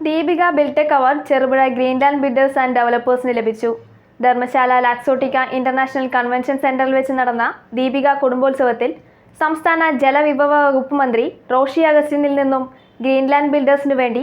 Deepika Biltech award Cherupuzha Greenland builders and ഡെവലപ്പേഴ്സിന് ലഭിച്ചു. Dharamshala ലാക്സോട്ടിക്ക international convention സെന്ററിൽ വെച്ച് നടന്ന ദീപിക കുടുംബോത്സവത്തിൽ സംസ്ഥാന ജലവിഭവ വകുപ്പ് മന്ത്രി റോഷി അഗസ്റ്റിനിൽ നിന്നും ഗ്രീൻലാൻഡ് ബിൽഡേഴ്സിനു വേണ്ടി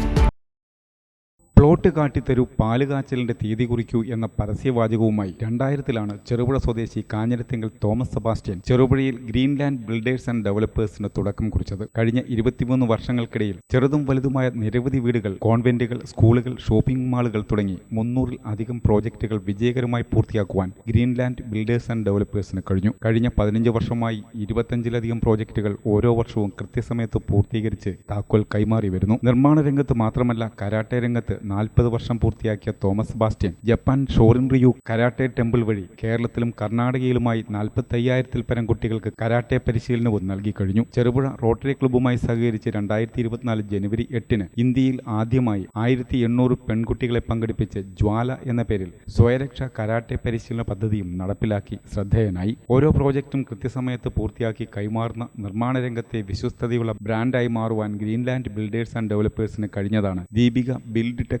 പ്ലോട്ട് കാട്ടിത്തരൂ പാൽ കാച്ചലിന്റെ തീയതി കുറിക്കൂ എന്ന പരസ്യവാചകവുമായി രണ്ടായിരത്തിലാണ് ചെറുപുഴ സ്വദേശി കാഞ്ഞിരത്തിങ്കൽ തോമസ് സെബാസ്റ്റ്യൻ ചെറുപുഴയിൽ ഗ്രീൻലാൻഡ് ബിൽഡേഴ്സ് ആൻഡ് ഡെവലപ്പേഴ്സിന് തുടക്കം കുറിച്ചത്. കഴിഞ്ഞ ഇരുപത്തിമൂന്ന് വർഷങ്ങൾക്കിടയിൽ ചെറുതും വലുതുമായ നിരവധി വീടുകൾ കോൺവെന്റുകൾ സ്കൂളുകൾ ഷോപ്പിംഗ് മാളുകൾ തുടങ്ങി മുന്നൂറിൽ അധികം പ്രോജക്റ്റുകൾ വിജയകരമായി പൂർത്തിയാക്കുവാൻ ഗ്രീൻലാൻഡ് ബിൽഡേഴ്സ് ആൻഡ് ഡെവലപ്പേഴ്സിന് കഴിഞ്ഞു. കഴിഞ്ഞ പതിനഞ്ച് വർഷമായി ഇരുപത്തഞ്ചിലധികം പ്രോജക്റ്റുകൾ ഓരോ വർഷവും കൃത്യസമയത്ത് പൂർത്തീകരിച്ച് താക്കോൽ കൈമാറി വരുന്നു. നിർമ്മാണ രംഗത്ത് മാത്രമല്ല കരാട്ടെ രംഗത്ത് നാൽപ്പത് വർഷം പൂർത്തിയാക്കിയ Thomas Bastian Japan Shorin Ryu karate temple വഴി കേരളത്തിലും കർണാടകയിലുമായി നാൽപ്പത്തി അയ്യായിരത്തിൽ പരം കുട്ടികൾക്ക് കരാട്ടെ പരിശീലനവും നൽകി കഴിഞ്ഞു. ചെറുപുഴ റോട്ടറി ക്ലബ്ബുമായി സഹകരിച്ച് രണ്ടായിരത്തി ഇരുപത്തിനാല് ജനുവരി എട്ടിന് ഇന്ത്യയിൽ ആദ്യമായി ആയിരത്തി എണ്ണൂറ് പെൺകുട്ടികളെ പങ്കെടുപ്പിച്ച് ജ്വാല എന്ന പേരിൽ സ്വയരക്ഷ കരാട്ടെ പരിശീലന പദ്ധതിയും നടപ്പിലാക്കി ശ്രദ്ധേയനായി. ഓരോ പ്രോജക്റ്റും കൃത്യസമയത്ത് പൂർത്തിയാക്കി കൈമാറുന്ന നിർമ്മാണ രംഗത്തെ വിശ്വസ്തതയുള്ള ബ്രാൻഡായി മാറുവാൻ ഗ്രീൻലാൻഡ് ബിൽഡേഴ്സ് ആൻഡ് ഡെവലപ്പേഴ്സിന് കഴിഞ്ഞതാണ് ദീപിക ബിൽഡ് ടെക്